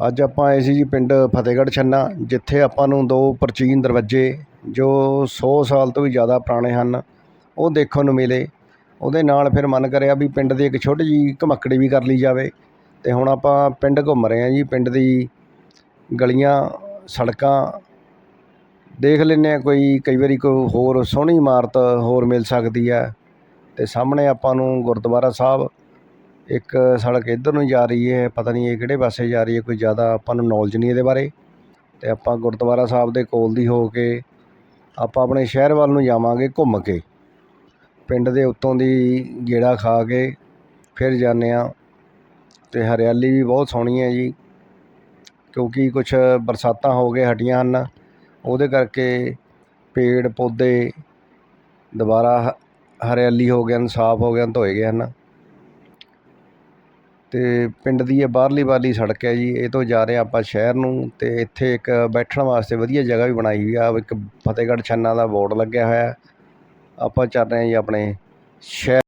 ਅੱਜ ਆਪਾਂ ਆਏ ਸੀ ਜੀ ਪਿੰਡ ਫਤਿਹਗੜ੍ਹ ਛੰਨਾ, ਜਿੱਥੇ ਆਪਾਂ ਨੂੰ ਦੋ ਪ੍ਰਾਚੀਨ ਦਰਵਾਜ਼ੇ, ਜੋ ਸੌ ਸਾਲ ਤੋਂ ਵੀ ਜ਼ਿਆਦਾ ਪੁਰਾਣੇ ਹਨ, ਉਹ ਦੇਖਣ ਨੂੰ ਮਿਲੇ। ਉਹਦੇ ਨਾਲ ਫਿਰ ਮਨ ਕਰਿਆ ਵੀ ਪਿੰਡ ਦੀ ਇੱਕ ਛੋਟੀ ਜਿਹੀ ਘਮੱਕੜੀ ਵੀ ਕਰ ਲਈ ਜਾਵੇ। ਅਤੇ ਹੁਣ ਆਪਾਂ ਪਿੰਡ ਘੁੰਮ ਰਹੇ ਹਾਂ ਜੀ, ਪਿੰਡ ਦੀ ਗਲੀਆਂ, ਸੜਕਾਂ। ਦੇਖ ਲੈਂਦੇ ਹਾਂ ਕੋਈ, ਕਈ ਵਾਰੀ ਕੋਈ ਹੋਰ ਸੋਹਣੀ ਇਮਾਰਤ ਹੋਰ ਮਿਲ ਸਕਦੀ ਹੈ। ਅਤੇ ਸਾਹਮਣੇ ਆਪਾਂ ਨੂੰ ਗੁਰਦੁਆਰਾ ਸਾਹਿਬ ਇੱਕ ਸੜਕ ਇੱਧਰ ਨੂੰ ਜਾ ਰਹੀ ਹੈ, ਪਤਾ ਨਹੀਂ ਇਹ ਕਿਹੜੇ ਪਾਸੇ ਜਾ ਰਹੀ ਹੈ, ਕੋਈ ਜ਼ਿਆਦਾ ਆਪਾਂ ਨੂੰ ਨੌਲੇਜ ਨਹੀਂ ਇਹਦੇ ਬਾਰੇ। ਅਤੇ ਆਪਾਂ ਗੁਰਦੁਆਰਾ ਸਾਹਿਬ ਦੇ ਕੋਲ ਦੀ ਹੋ ਕੇ ਆਪਾਂ ਆਪਣੇ ਸ਼ਹਿਰ ਵੱਲ ਨੂੰ ਜਾਵਾਂਗੇ ਘੁੰਮ ਕੇ। ਪਿੰਡ ਦੇ ਉੱਤੋਂ ਦੀ ਗੇੜਾ ਖਾ ਕੇ ਫਿਰ ਜਾਂਦੇ ਹਾਂ। ਅਤੇ ਹਰਿਆਲੀ ਵੀ ਬਹੁਤ ਸੋਹਣੀ ਹੈ ਜੀ, ਕਿਉਂਕਿ ਕੁਛ ਬਰਸਾਤਾਂ ਹੋ ਕੇ ਹਟੀਆਂ ਹਨ, ਉਹਦੇ ਕਰਕੇ ਪੇੜ ਪੌਦੇ ਦੁਬਾਰਾ ਹ, ਹਰਿਆਲੀ ਹੋ ਗਏ ਹਨ, ਸਾਫ਼ ਹੋ ਗਏ ਹਨ, ਧੋਏ ਗਏ ਹਨ। ਅਤੇ ਪਿੰਡ ਦੀ ਇਹ ਬਾਹਰਲੀ ਬਾਹਰਲੀ ਸੜਕ ਹੈ ਜੀ, ਇਹ ਤੋਂ ਜਾ ਰਹੇ ਆਪਾਂ ਸ਼ਹਿਰ ਨੂੰ ਅਤੇ ਇੱਥੇ ਇੱਕ ਬੈਠਣ ਵਾਸਤੇ ਵਧੀਆ ਜਗ੍ਹਾ ਵੀ ਬਣਾਈ ਹੋਈ ਆ ਇੱਕ ਫਤਿਹਗੜ੍ਹ ਛੰਨਾ ਦਾ ਬੋਰਡ ਲੱਗਿਆ ਹੋਇਆ ਆਪਾਂ ਚੱਲ ਰਹੇ ਹਾਂ ਜੀ ਆਪਣੇ ਸ਼ਹਿਰ